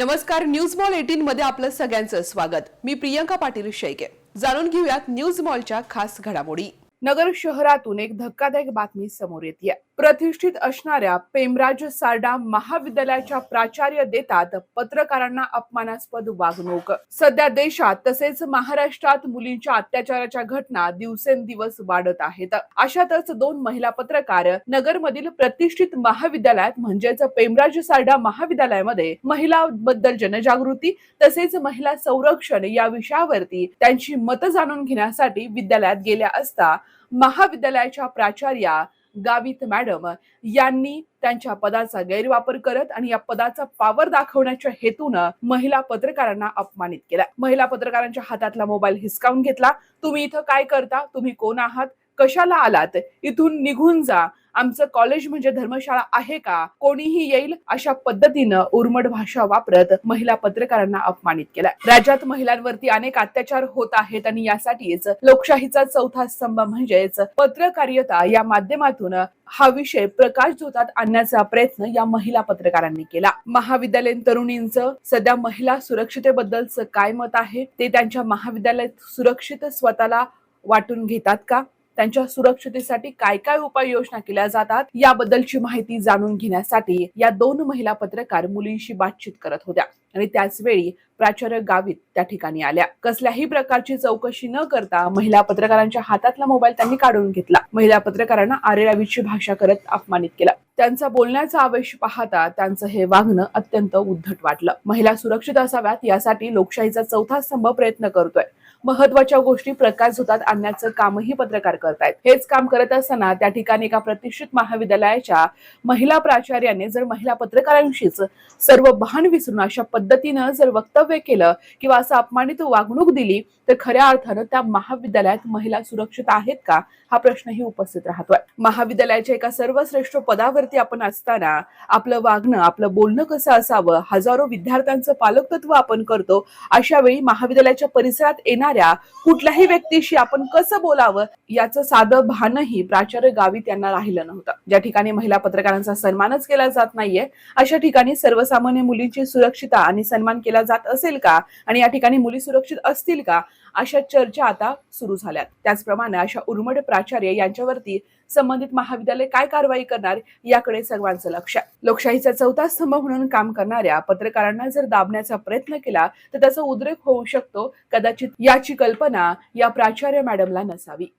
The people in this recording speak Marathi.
नमस्कार न्यूज मॉल एटीन मध्ये आपलं सगळ्यांचं स्वागत. मी प्रियंका पाटील शेळके. जाणून घेऊयात न्यूज मॉलच्या खास घडामोडी. नगर शहरातून एक धक्कादायक बातमी समोर येते प्रतिष्ठित असणाऱ्या पेमराज सारडा महाविद्यालयाच्या प्राचार्य देतात पत्रकारांना अपमानास्पद वागणूक. सध्या देशात तसेच महाराष्ट्रात मुलींच्या अत्याचाराच्या घटना दिवसेंदिवस वाढत आहेत. अशातच दोन महिला पत्रकार नगरमधील प्रतिष्ठित महाविद्यालयात म्हणजेच पेमराज सारडा महाविद्यालयामध्ये महिलांबद्दल जनजागृती तसेच महिला संरक्षण या विषयावरती त्यांची मतं जाणून घेण्यासाठी विद्यालयात गेल्या असता महाविद्यालयाच्या प्राचार्या गावित मॅडम यांनी त्यांच्या पदाचा गैरवापर करत आणि या पदाचा पावर दाखवण्याच्या हेतूनं महिला पत्रकारांना अपमानित केला. महिला पत्रकारांच्या हातातला मोबाईल हिसकावून घेतला. तुम्ही इथं काय करता? तुम्ही कोण आहात? कशाला आलात? इथून निघून जा. आमचं कॉलेज म्हणजे धर्मशाळा आहे का? कोणीही येईल अशा पद्धतीनं उर्मट भाषा वापरत महिला पत्रकारांना अपमानित केला राज्यात महिलांवरती अनेक अत्याचार होत आहेत आणि यासाठीच लोकशाहीचा चौथा स्तंभ म्हणजेच पत्रकारिता या माध्यमातून हा विषय प्रकाश झोतात आणण्याचा प्रयत्न या महिला पत्रकारांनी केला. महाविद्यालयीन तरुणींचं सध्या महिला सुरक्षितेबद्दलचं काय मत आहे? ते त्यांच्या महाविद्यालयात सुरक्षित स्वतःला वाटून घेतात का? त्यांच्या सुरक्षतेसाठी काय काय उपाययोजना केल्या जातात याबद्दलची माहिती जाणून घेण्यासाठी या दोन महिला पत्रकार मुलींशी बातचीत करत होत्या. आणि त्याच वेळी प्राचार्य गावित त्या ठिकाणी आल्या. कसल्याही प्रकारची चौकशी न करता महिला पत्रकारांच्या हातातला मोबाईल त्यांनी काढून घेतला. महिला पत्रकारांना आरेरावीची भाषा करत अपमानित केला. त्यांचा बोलण्याचा आवेश पाहता त्यांचं हे वागणं अत्यंत उद्धट वाटलं. महिला सुरक्षित असाव्यात यासाठी लोकशाहीचा चौथा स्तंभ प्रयत्न करतोय. महत्त्वाच्या गोष्टी प्रकाश होतात आणण्याचं कामही पत्रकार करतायत. हेच काम करत असताना त्या ठिकाणी एका प्रतिष्ठित महाविद्यालयाच्या महिला प्राचार्याने जर महिला पत्रकारांशीच सर्व भान विसरून अशा पद्धतीनं जर वक्तव्य केलं किंवा असं अपमानित वागणूक दिली तर खऱ्या अर्थानं त्या महाविद्यालयात महिला सुरक्षित आहेत का? हा प्रश्नही उपस्थित राहतोय. महाविद्यालयाच्या एका सर्वश्रेष्ठ पदावरती आपण असताना आपलं वागणं आपलं बोलणं कसं असावं हजारो विद्यार्थ्यांचं पालकत्व आपण करतो अशा वेळी महाविद्यालयाच्या परिसरात येणार करणाऱ्या कुठल्याही व्यक्तीशी आपण कसं बोलावं याचं साधं भानही प्राचार्य गावित यांना राहिलं नव्हतं. ज्या ठिकाणी महिला पत्रकारांचा सन्मानच केला जात नाहीये अशा ठिकाणी सर्वसामान्य मुलींची सुरक्षिता आणि सन्मान केला जात असेल का आणि या ठिकाणी मुली सुरक्षित असतील का अशा चर्चा आता सुरू झाल्यात. त्याचप्रमाणे अशा उर्मड प्राचार्य यांच्यावरती संबंधित महाविद्यालय काय कारवाई करणार याकडे सर्वांचं लक्ष आहे. लोकशाहीचा चौथा स्तंभ म्हणून काम करणाऱ्या पत्रकारांना जर दाबण्याचा प्रयत्न केला तर त्याचा उद्रेक होऊ शकतो. कदाचित याची कल्पना या प्राचार्य मॅडमला नसावी.